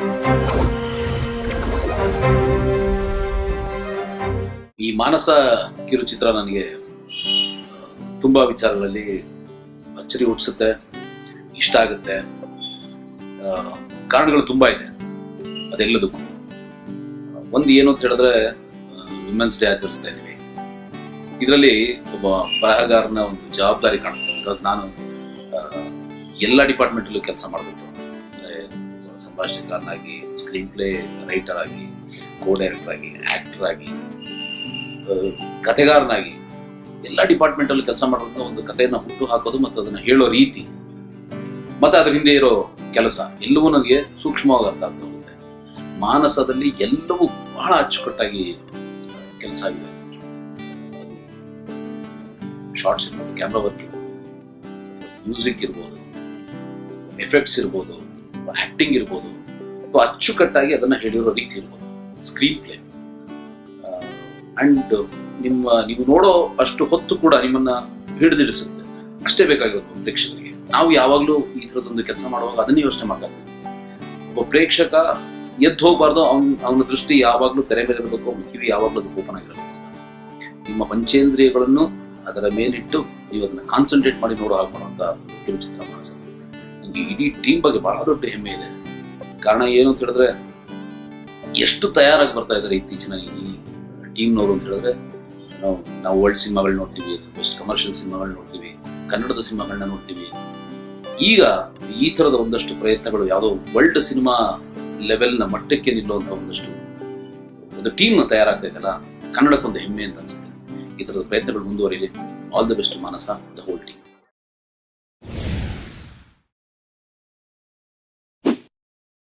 ಈ ಮಾನಸ ಕಿರುಚಿತ್ರ ನನಗೆ ತುಂಬಾ ವಿಚಾರಗಳಲ್ಲಿ ಅಚ್ಚರಿ ಹುಟ್ಟಿಸುತ್ತೆ, ಇಷ್ಟ ಆಗುತ್ತೆ. ಕಾರಣಗಳು ತುಂಬಾ ಇದೆ. ಅದೆಲ್ಲದಕ್ಕೂ. ಒಂದು ಏನು ಅಂತ ಹೇಳಿದ್ರೆ ವಿಮೆನ್ಸ್ ಡೇ ಆಚರಿಸ್ತಾ ಇದ್ದೀವಿ. ಇದರಲ್ಲಿ ಒಬ್ಬ ಬರಹಗಾರನ ಒಂದು ಜವಾಬ್ದಾರಿ ಕಾಣುತ್ತೆ. ಬಿಕಾಸ್ ನಾನು ಎಲ್ಲ ಡಿಪಾರ್ಟ್ಮೆಂಟಲ್ಲೂ ಕೆಲಸ ಮಾಡಬೇಕು ಸಂಭಾಷಣೆಕಾರನಾಗಿ ಸ್ಕ್ರೀನ್ ಪ್ಲೇ ರೈಟರ್ ಆಗಿ ಕೋ ಡೈರೆಕ್ಟರ್ ಆಗಿ ಆಕ್ಟರ್ ಆಗಿ ಕಥೆಗಾರನಾಗಿ ಎಲ್ಲ ಡಿಪಾರ್ಟ್ಮೆಂಟ್ ಅಲ್ಲಿ ಕೆಲಸ ಮಾಡೋದ್ರಿಂದ ಒಂದು ಕಥೆಯನ್ನ ಹುಟ್ಟು ಹಾಕೋದು ಮತ್ತು ಅದನ್ನ ಹೇಳೋ ರೀತಿ. ಮತ್ತೆ ಅದ್ರ ಹಿಂದೆ ಇರೋ ಕೆಲಸ ಎಲ್ಲವೂ ನನಗೆ ಸೂಕ್ಷ್ಮವಾಗಿ ಅರ್ಥ ಆಗ್ತಾ ಮಾನಸದಲ್ಲಿ ಎಲ್ಲವೂ ಬಹಳ ಅಚ್ಚುಕಟ್ಟಾಗಿ ಕೆಲಸ ಆಗಿದೆ. ಶಾರ್ಟ್ಸ್ ಇರ್ಬೋದು ಕ್ಯಾಮ್ರಾ ವರ್ಕ್ ಇರ್ಬೋದು ಮ್ಯೂಸಿಕ್ ಇರ್ಬೋದು ಎಫೆಕ್ಟ್ಸ್ ಇರ್ಬೋದು. ಆಕ್ಟಿಂಗ್ ಇರ್ಬೋದು ಅಥವಾ ಅಚ್ಚುಕಟ್ಟಾಗಿ ಅದನ್ನ ಹೇಳಿರೋ ರೀತಿ ಇರ್ಬೋದು. ಸ್ಕ್ರೀನ್ ಪ್ಲೇ ಅಂಡ್ ನಿಮ್ಮ, ನೀವು ನೋಡೋ ಅಷ್ಟು ಹೊತ್ತು ಕೂಡ ನಿಮ್ಮನ್ನ ಹಿಡಿದಿಡಿಸುತ್ತೆ. ಅಷ್ಟೇ ಬೇಕಾಗಿರೋದು ಪ್ರೇಕ್ಷಕರಿಗೆ. ನಾವು ಯಾವಾಗಲೂ ಈ ಥರದೊಂದು ಕೆಲಸ ಮಾಡುವಾಗ ಅದನ್ನೇ ಯೋಚನೆ ಮಾಡಬೇಕು ಒಬ್ಬ ಪ್ರೇಕ್ಷಕ ಎದ್ದು ಹೋಗಬಾರ್ದು, ಅವನ ಅವನ ದೃಷ್ಟಿ ಯಾವಾಗಲೂ ತೆರೆ ಮೇಲೆ ಇರಬೇಕು ಅವನ ಕಿವಿ ಯಾವಾಗಲೂ ಅದು ಓಪನ್ ಆಗಿರಬೇಕು. ನಿಮ್ಮ ಪಂಚೇಂದ್ರಿಯಗಳನ್ನು ಅದರ ಮೇಲಿಟ್ಟು ನೀವು ಅದನ್ನ ಕಾನ್ಸಂಟ್ರೇಟ್ ಮಾಡಿ ನೋಡೋ ಹಾಗೆ ಅಂತ ಕಿರುಚಿತ್ರ ಮಾನಸ ನನಗೆ ಇಡೀ ಟೀಮ್ ಬಗ್ಗೆ ಬಹಳ ದೊಡ್ಡ ಹೆಮ್ಮೆ ಇದೆ. ಕಾರಣ ಏನು ಅಂತ ಹೇಳಿದ್ರೆ, ಎಷ್ಟು ತಯಾರಾಗಿ ಬರ್ತಾ ಇದ್ದಾರೆ ಇತ್ತೀಚಿನ ಈ ಟೀಮ್ನವರು ಅಂತ ಹೇಳಿದ್ರೆ, ನಾವು ನಾವು ವರ್ಲ್ಡ್ ಸಿನಿಮಾಗಳು ನೋಡ್ತೀವಿ ಬೆಸ್ಟ್ ಕಮರ್ಷಿಯಲ್ ಸಿನಿಮಾಗಳು ನೋಡ್ತೀವಿ, ಕನ್ನಡದ ಸಿನಿಮಾಗಳನ್ನ ನೋಡ್ತೀವಿ. ಈಗ ಈ ಥರದ ಒಂದಷ್ಟು ಪ್ರಯತ್ನಗಳು ಯಾವುದೋ ವರ್ಲ್ಡ್ ಸಿನಿಮಾ ಲೆವೆಲ್ನ ಮಟ್ಟಕ್ಕೆ ನಿಲ್ಲುವಂಥ ಒಂದಷ್ಟು ಒಂದು ಟೀಮ್ ತಯಾರಾಗ್ತಾ ಇದೆಯಲ್ಲ, ಕನ್ನಡಕ್ಕೊಂದು ಹೆಮ್ಮೆ ಅಂತ ಅನ್ಸುತ್ತೆ. ಈ ಥರದ ಪ್ರಯತ್ನಗಳು ಮುಂದುವರಿಲಿ. All the best Manasa the whole team